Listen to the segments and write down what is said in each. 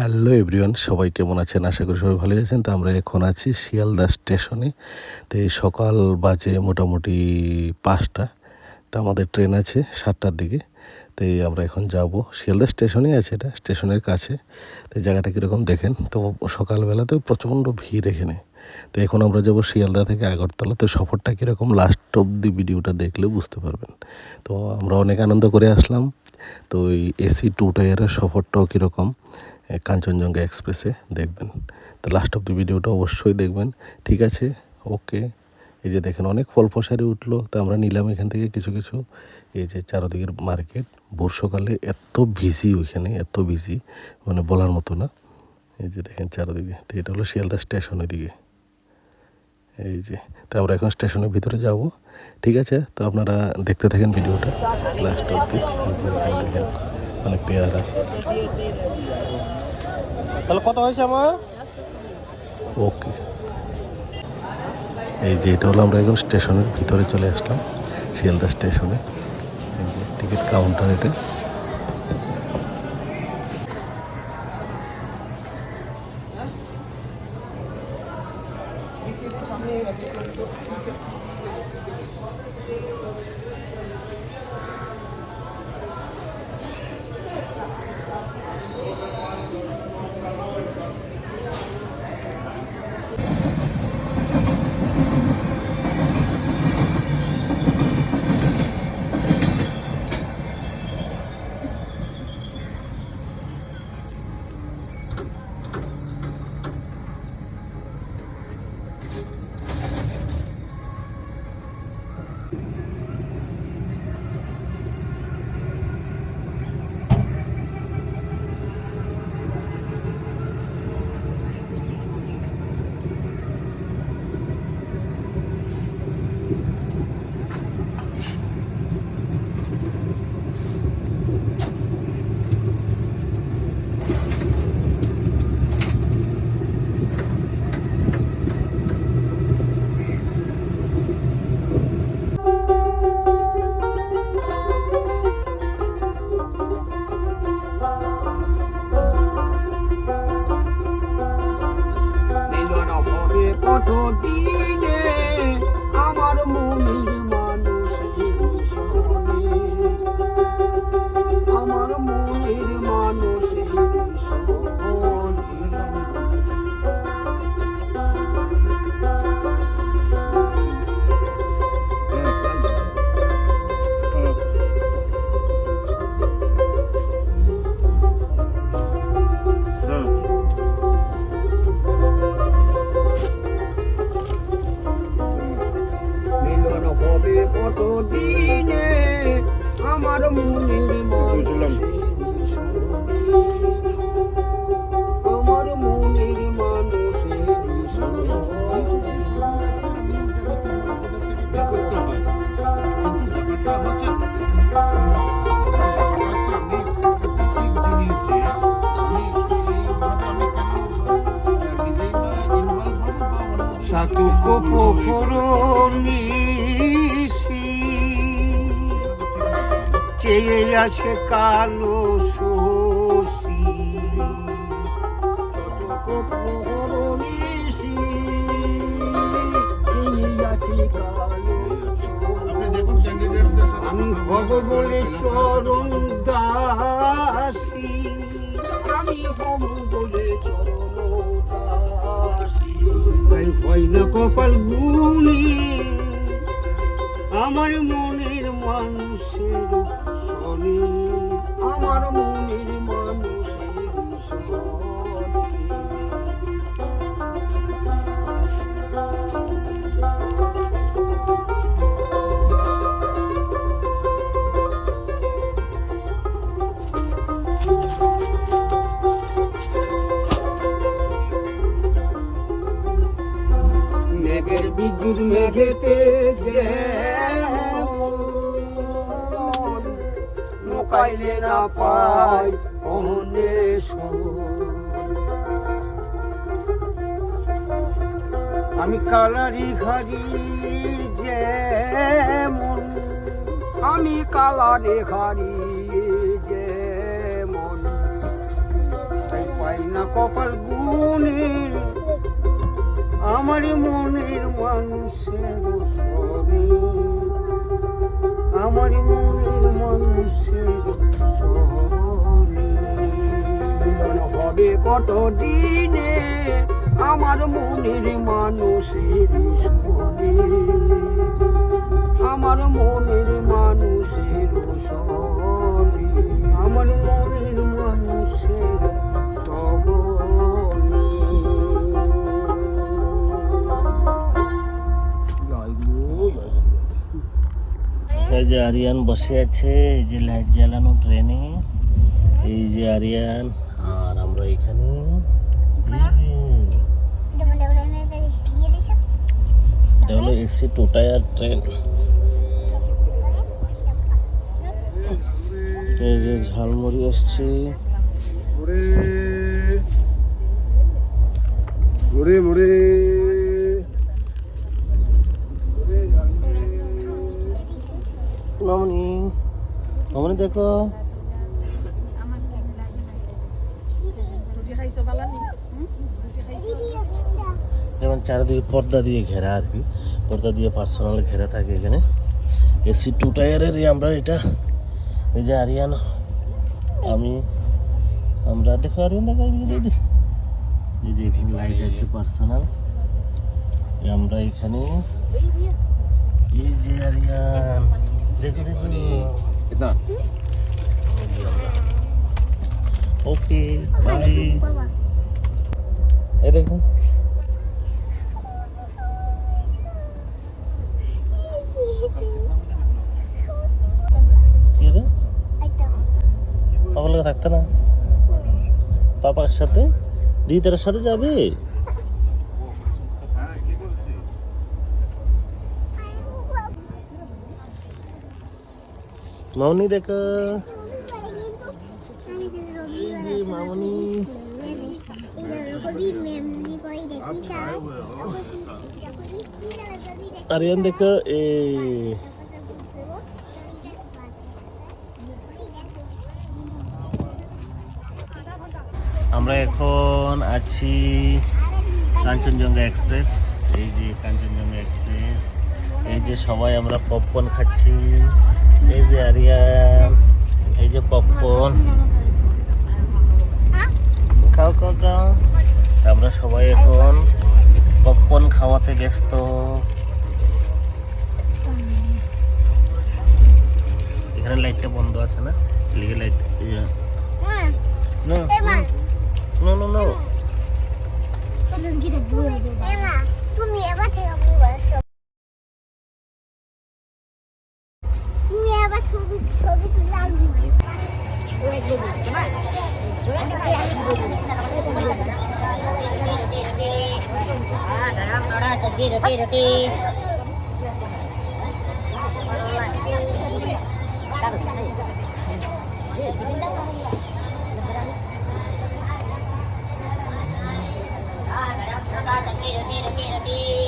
Hello everyone, সবাই কেমন আছেন? আশা করি সবাই ভালো আছেন। তো আমরা এখন আছি শিয়ালদা স্টেশনে। তো এই সকাল বাজে মোটামুটি পাঁচটা। তো আমাদের ট্রেন আছে সাতটার দিকে। তো আমরা এখন যাব। শিয়ালদা স্টেশনেই আছে এটা, স্টেশনের কাছে। তো জায়গাটা কীরকম দেখেন? তো সকালবেলাতেও প্রচণ্ড ভিড় এখানে। তো এখন আমরা যাব শিয়ালদা থেকে আগরতলা। তো সফরটা কীরকম? লাস্ট অব্দি ভিডিওটা দেখলে বুঝতে পারবেন। তো আমরা অনেক আনন্দ করে আসলাম। তো ওই এসি টু টায়ারের সফরটাও কীরকম? কাঞ্চনজঙ্ঘা এক্সপ্রেসে দেখবেন। তো লাস্ট অব দি ভিডিওটা অবশ্যই দেখবেন। ঠিক আছে? ওকে এই যে দেখেন অনেক ফল ফসারি উঠল। তো আমরা নিলাম এখান থেকে কিছু কিছু। এই যে চারদিকের মার্কেট বর্ষাকালে এত বিজি ওইখানে, এত বিজি মানে বলার মতো না। এই যে দেখেন চারদিকে। তো এটা হলো শিয়ালদা স্টেশনের দিকে এই যে তো আমরা এখন স্টেশনের ভিতরে যাব। ঠিক আছে? তো আপনারা দেখতে থাকেন ভিডিওটা। লাস্ট অব্দি দেখেন অনেক পেয়ারা। তাহলে কত হয়েছে আমার? ওকে। এই যে এটা হলো আমরা এখন স্টেশনের ভিতরে চলে আসলাম। শিয়ালদা স্টেশনে। এই যে টিকিট কাউন্টার এটা। কত দিনে পোখর নিশি। চেয়ে আছে কালো শোষী আমি হব বলে চরণ দাসী আমি হব বলে চরণ তাই না কপাল গুনি আমার মনের মানুষের সনে আমার মনের মানুষের সনে না পাই আমি কালারি ঘাড়ি যেমন, আমি কালারে ঘাড়ি যেমন। তাই পাই না কপাল গুনে আমার মনের মানুষের সরে আমার মনের মানুষের মনে হবে কত দিনে আমার মনের মানুষের সরে আমার মনের মানুষের আমার মনের মানুষের এই যে আরিয়ান বসে আছে, এই যে লাইট জ্বালানো ট্রেনে, এই যে আরিয়ান, আর আমরা এখানে এসি টু টায়ার ট্রেন। এই যে ঝালমুড়ি আসছে। মুড়ে মুড়ে মামনি। মামনি, দেখো। যেমন চারিদিকে পর্দা দিয়ে ঘেরা আর কি। পর্দা দিয়ে পার্সোনাল ঘেরা থাকে এখানে। এসি টু টায়ারের আমরা এটা। এই যে আরিয়ান আমি, আমরা দেখো আরিয়ান দেখো দিদি। এই যে এখানে লাইট আছে পার্সোনাল আমরা এখানে। এই যে আরিয়ান থাকতে না? পাপার সাথে? দিদিটার সাথে যাবে? মামনি দেখো। আরিয়ান দেখো, এই আমরা এখন আছি কাঞ্চনজঙ্ঘা এক্সপ্রেস। এই যে কাঞ্চনজঙ্ঘা এক্সপ্রেস, এই যে সবাই আমরা পপকর্ন খাচ্ছি। এই যে আরিয়ান এই যে পপকর্ন খাও খাও খাও। আমরা সবাই এখন পপকর্ন খাওয়াতে ব্যস্ত। এখানে লাইটটা বন্ধ আছে না? লিগে light no no no no তুমি এবার থেকে ছবি ছবি তুলে আনবি Roti, roti, roti. Roti, roti, roti, roti. Roti,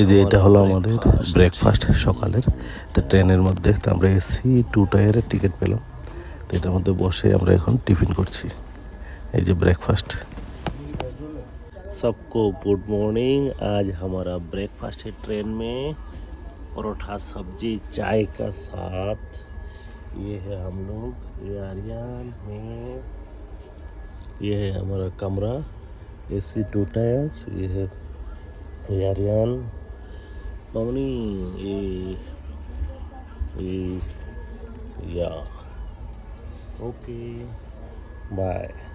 এই যে এটা হলো আমাদের ব্রেকফাস্ট সকালের তো ট্রেনের মধ্যে তো আমরা এসি টু টায়ারের টিকিট পেলাম তো এটার মধ্যে বসে আমরা এখন টিফিন করছি এই যে ब्रेकफास्ट सबको गुड मॉर्निंग आज हमारा ब्रेकफास्ट है ट्रेन में परोठा सब्जी चाय का साथ ये है हम लोग ये आर्यन में ये है हमारा कमरा एसी टू टायर ये है Iya Rian. Mau nih? Iya. Iya. iya. Oke. Bye.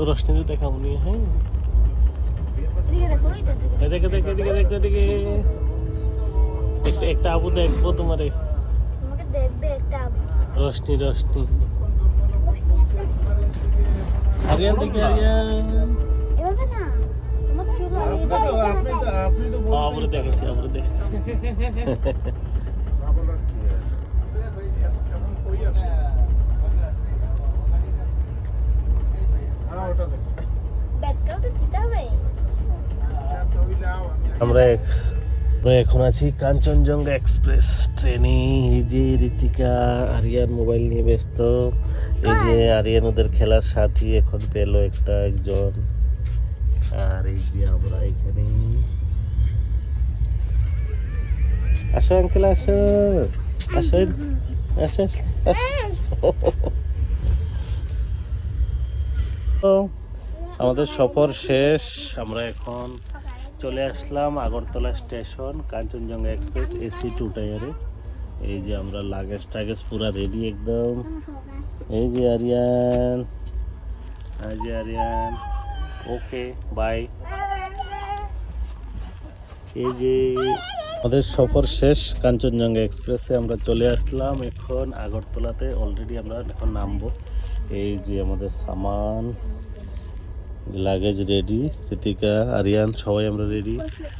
Roshni দেখাবো নিয়ে হ্যাঁ। দেখো দেখ এদিকে দেখ এদিকে একটা আবু দেখব তোমারে। তোমাকে দেখবে একটা রোশনি রোশনি। আরিয়ান দেখি আরিয়ান। না আপনি তো আপনি তো আবুরে দেখেছি আবুরে দেখেছি হ্যাঁ ওটা দেখো ব্যাটকাও তো দিতে হবে আমরা আমরা এখন আছি কাঞ্চনজঙ্ঘা এক্সপ্রেস ট্রেনে। এই যে ঋতিকা আরিয়ান মোবাইল নিয়ে ব্যস্ত। এই যে আরিয়ান ওদের খেলার সাথী এখন পেল একটা একজন। আর এই যে আমরা এখানে আসো আঙ্কেল আসো। আসো। আচ্ছা আমাদের সফর শেষ। আমরা এখন চলে আসলাম Agartala station, Kanchenjunga express AC two টায়ারে। এই যে আমরা লাগেজ টাগেজ পুরা রেডি একদম। এই যে আরিয়ান। এই যে আরিয়ান। ওকে বাই এই যে আমাদের সফর শেষ, কাঞ্চনজঙ্ঘা এক্সপ্রেসে আমরা চলে আসলাম। এখন আগরতলাতে অলরেডি আমরা এখন নামবো। এই যে আমাদের সামান। লাগেজ রেডি ঋতিকা আরিয়ান সবাই আমরা রেডি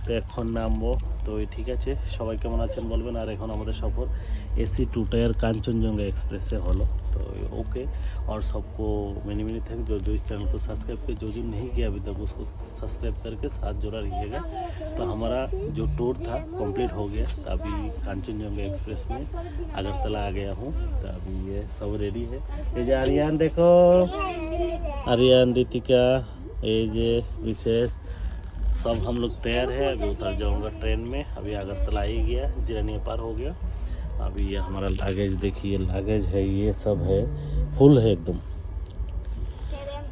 তো এখন নামবো তো এই ঠিক আছে সবাই কেমন আছেন বলবেন আর এখন আমাদের সফর AC two tier Kanchanjunga express से हॉलो तो ओके और सबको मैनी मैनी थैंक जो जो इस चैनल को सब्सक्राइब किया जो जो नहीं किया अभी तक उसको सब्सक्राइब करके साथ जुड़ा रहिएगा तो हमारा जो टूर था कंप्लीट हो गया तो अभी कांचनजंगा एक्सप्रेस में अगरतला आ गया हूँ तो अभी ये सब रेडी है ये जो आर्यन देखो आर्यन रितिका ये जे विशेष, सब हम लोग तैयार है। अभी उतर जाऊँगा ट्रेन में। अभी अगरतला ही गया जिरानिया पार हो गया। अभी ये हमारा लागेज देखिए लागेज है, ये सब है। फुल है एकदम।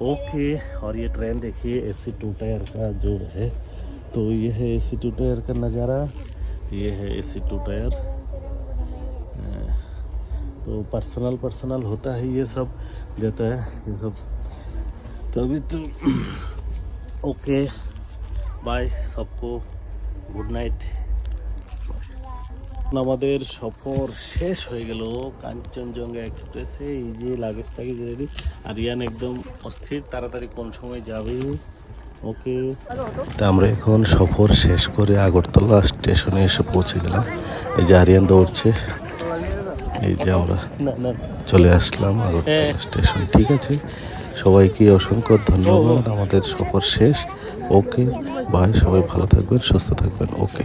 ओके और ये ट्रेन देखिए ए सी टू टायर का जो है तो ये है ए सी टू टायर का नज़ारा। ये है ए सी टू टायर तो पर्सनल पर्सनल होता है ये सब, देता है ये सब। तो अभी तो ओके बाय सबको गुड नाइट আমাদের সফর শেষ হয়ে গেল কাঞ্চনজঙ্ঘা এক্সপ্রেসে এই যে লাগেজ টাগেজ রেডি আরিয়ান একদম অস্থির তাড়াতাড়ি কোন সময় যাবে ওকে তা আমরা এখন সফর শেষ করে আগরতলা স্টেশনে এসে পৌঁছে গেলাম এই যে আরিয়ান দৌড়ছে এই যে আমরা না না চলে আসলাম আগরতলা স্টেশন ঠিক আছে সবাইকে অসংখ্য ধন্যবাদ। আমাদের সফর শেষ। ওকে ভাই সবাই ভালো থাকবেন সুস্থ থাকবেন। ওকে।